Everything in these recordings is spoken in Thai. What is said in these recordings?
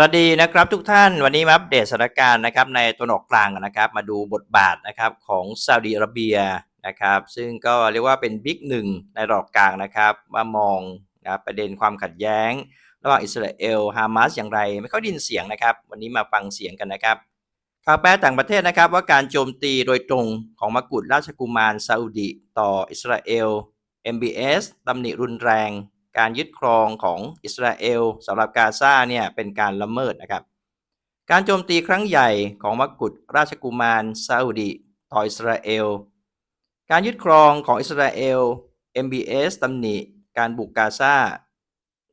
วัสดีนะครับทุกท่านวันนี้มาอัปเดตสถานการณ์นะครับในตัวนออกกลางนะครับมาดูบทบาทนะครับของซาอุดิอาระเบียนะครับซึ่งก็เรียกว่าเป็นบิ๊กหนึ่งในระดับกลางนะครับมามองนะประเด็นความขัดแย้ง ระหว่างอิสราเอลฮามาสอย่างไร ไม่ค่อยดินเสียงนะครับ วันนี้มาฟังเสียงกันนะครับข่าวแปลต่างประเทศนะครับว่าการโจมตีโดยตรงของมกุฎราชกุมารซาอุดิต่ออิสราเอล MBS ตำหนิรุนแรง การยึดครองของอิสราเอลสำหรับกาซาเนี่ยเป็นการละเมิดนะครับ การโจมตีครั้งใหญ่ของมกุฎราชกุมารซาอุดิต่ออิสราเอล การยึดครองของอิสราเอล MBS ตำหนิการบุกกาซา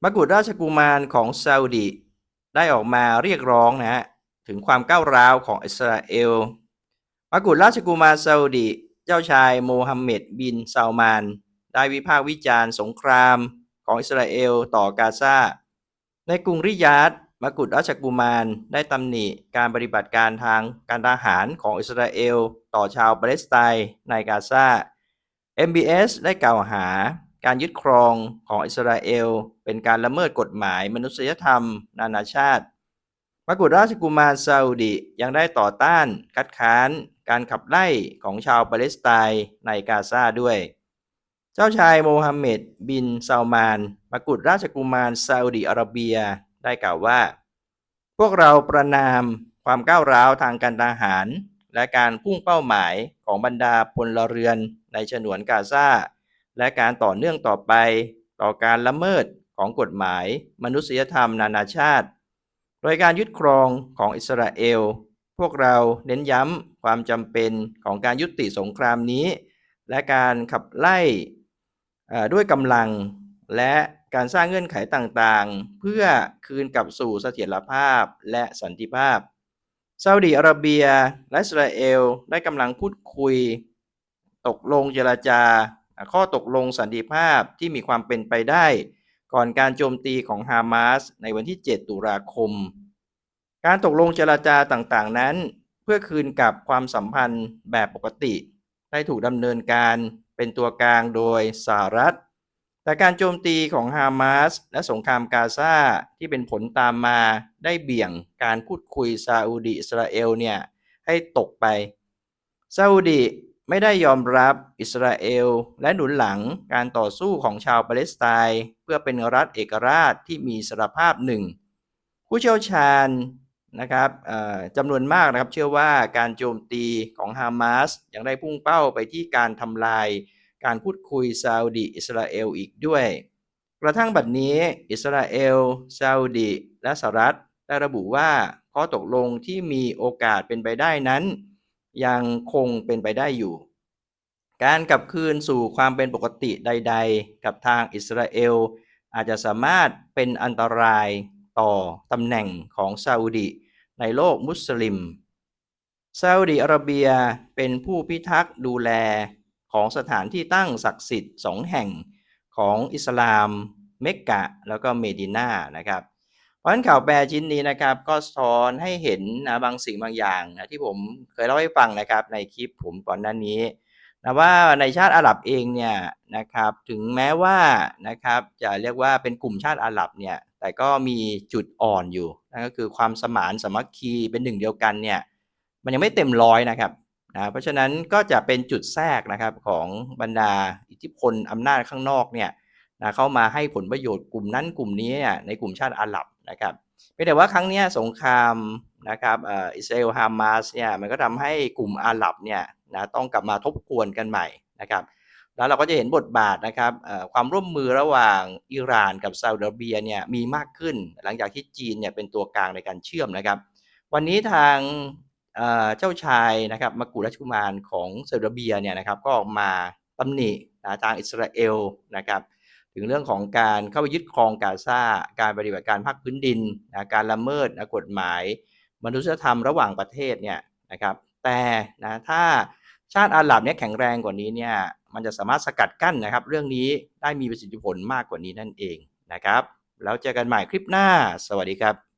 มกุฎราชกุมารของซาอุดิได้ออกมาเรียกร้องนะฮะถึงความก้าวร้าวของอิสราเอลมกุฎราชกุมารซาอุดิเจ้าชายโมฮัมเหม็ดบินซาลมาน ได้วิพากษ์วิจารณ์สงคราม ของอิสราเอลต่อกาซา ในกรุงริยาดมกุฎราชกุมารได้ตำหนิการปฏิบัติการทางการทหารของอิสราเอล ต่อชาวปาเลสไตน์ในกาซา MBS ได้กล่าวหาการยึดครองของอิสราเอล เป็นการละเมิดกฎหมายมนุษยธรรม นานาชาติ มกุฎราชกุมารซาอุดิยังได้ต่อต้านคัดค้านการขับไล่ของชาวปาเลสไตน์ในกาซาด้วย เจ้าชายโมฮัมเหม็ดบินซาลมานมกุฎราชกุมารซาอุดิอาระเบียได้กล่าวว่า พวกเราประนามความก้าวร้าวทางการทหาร และการพุ่งเป้าหมายของบรรดาพลเรือนในฉนวนกาซาและการต่อเนื่องต่อไปต่อการละเมิดของกฎหมาย มนุษยธรรมนานาชาติ โดยการยึดครองของอิสราเอล พวกเราเน้นย้ำความจำเป็นของการยุติสงครามนี้ และการขับไล่ ด้วยกำลังและการสร้างเงื่อนไขต่างๆ เพื่อคืนกลับสู่เสถียรภาพและสันติภาพซาอุดีอาระเบียและอิสราเอลได้กำลังพูดคุย ตกลงเจรจา ข้อตกลงสันติภาพที่มีความเป็นไปได้ ก่อนการโจมตีของฮามาสในวันที่ 7 ตุลาคม การตกลงเจรจาต่างๆนั้น เพื่อคืนกับความสัมพันธ์แบบปกติ ได้ถูกดำเนินการ เป็นตัวกลางโดยสหรัฐ แต่การโจมตีของฮามาสและสงครามกาซาที่เป็นผลตามมาได้เบี่ยงการพูดคุยซาอุดีอิสราเอลเนี่ยให้ตกไปซาอุดีไม่ได้ยอมรับอิสราเอล และหนุนหลังการต่อสู้ของชาวปาเลสไตน์เพื่อเป็นรัฐเอกราชที่มีสรภาพหนึ่ง ผู้เชี่ยวชาญ นะครับจำนวนมากนะครับเชื่อว่าการโจมตีของฮามาสยังได้พุ่งเป้าไปที่การทำลาย การพูดคุยซาอุดีอิสราเอลอีกด้วย กระทั่งบัดนี้อิสราเอลซาอุดีและสหรัฐได้ระบุว่าข้อตกลงที่มีโอกาสเป็นไปได้นั้น ยังคงเป็นไปได้อยู่ การกลับคืนสู่ความเป็นปกติใด ๆ กับทางอิสราเอลอาจจะสามารถเป็นอันตรายต่อตำแหน่งของซาอุดี ในโลกมุสลิมซาอุดีอาระเบียเป็นผู้พิทักษ์ดูแลของสถานที่ตั้งศักดิ์สิทธิ์สองแห่งของอิสลามเมกกะแล้วก็เมดินานะครับ เพราะฉะนั้นข่าวแปลชิ้นนี้นะครับก็สอนให้เห็นนะบางสิ่งบางอย่างนะที่ผมเคยเล่าให้ฟังนะครับในคลิปผมก่อนหน้านี้นะว่าในชาติอาหรับเองเนี่ยนะครับถึงแม้ว่านะครับจะเรียกว่าเป็นกลุ่มชาติอาหรับเนี่ย แต่ก็มีจุดอ่อนอยู่นั่นก็คือความสมานสมัคคีเป็นหนึ่งเดียวกันเนี่ยมันยังไม่เต็มร้อยนะครับนะเพราะฉะนั้นก็จะเป็นจุดแทรกนะครับของบรรดาอิทธิพลอำนาจข้างนอกเนี่ยนะเข้ามาให้ผลประโยชน์กลุ่มนั้นกลุ่มนี้เนี่ยในกลุ่มชาติอาหรับนะครับเพียงแต่ว่าครั้งนี้สงครามนะครับอิสราเอลฮามาสเนี่ยมันก็ทำให้กลุ่มอาหรับเนี่ยนะต้องกลับมาทบทวนกันใหม่นะครับ แล้วเราก็จะเห็นบทบาทนะครับความร่วมมือระหว่างอิหร่านกับซาอุดิอาระเบียเนี่ยมีมากขึ้น หลังจากที่จีนเนี่ยเป็นตัวกลางในการเชื่อมนะครับ วันนี้ทางเจ้าชายนะครับมากุราชกุมารของซาอุดิอาระเบียเนี่ยนะครับก็ออกมาตำหนิทางอิสราเอลนะครับถึงเรื่องของการเข้าไปยึดครองกาซาการปฏิบัติการภาคพื้นดินนะการละเมิดนะกฎหมาย มนุษยธรรมระหว่างประเทศเนี่ยนะครับแต่นะถ้า ชาติอาหรับเนี่ยแข็งแรงกว่านี้เนี่ยมันจะสามารถสกัดกั้นนะครับ เรื่องนี้ได้มีประสิทธิผลมากกว่านี้นั่นเองนะครับ แล้วเจอกันใหม่คลิปหน้า สวัสดีครับ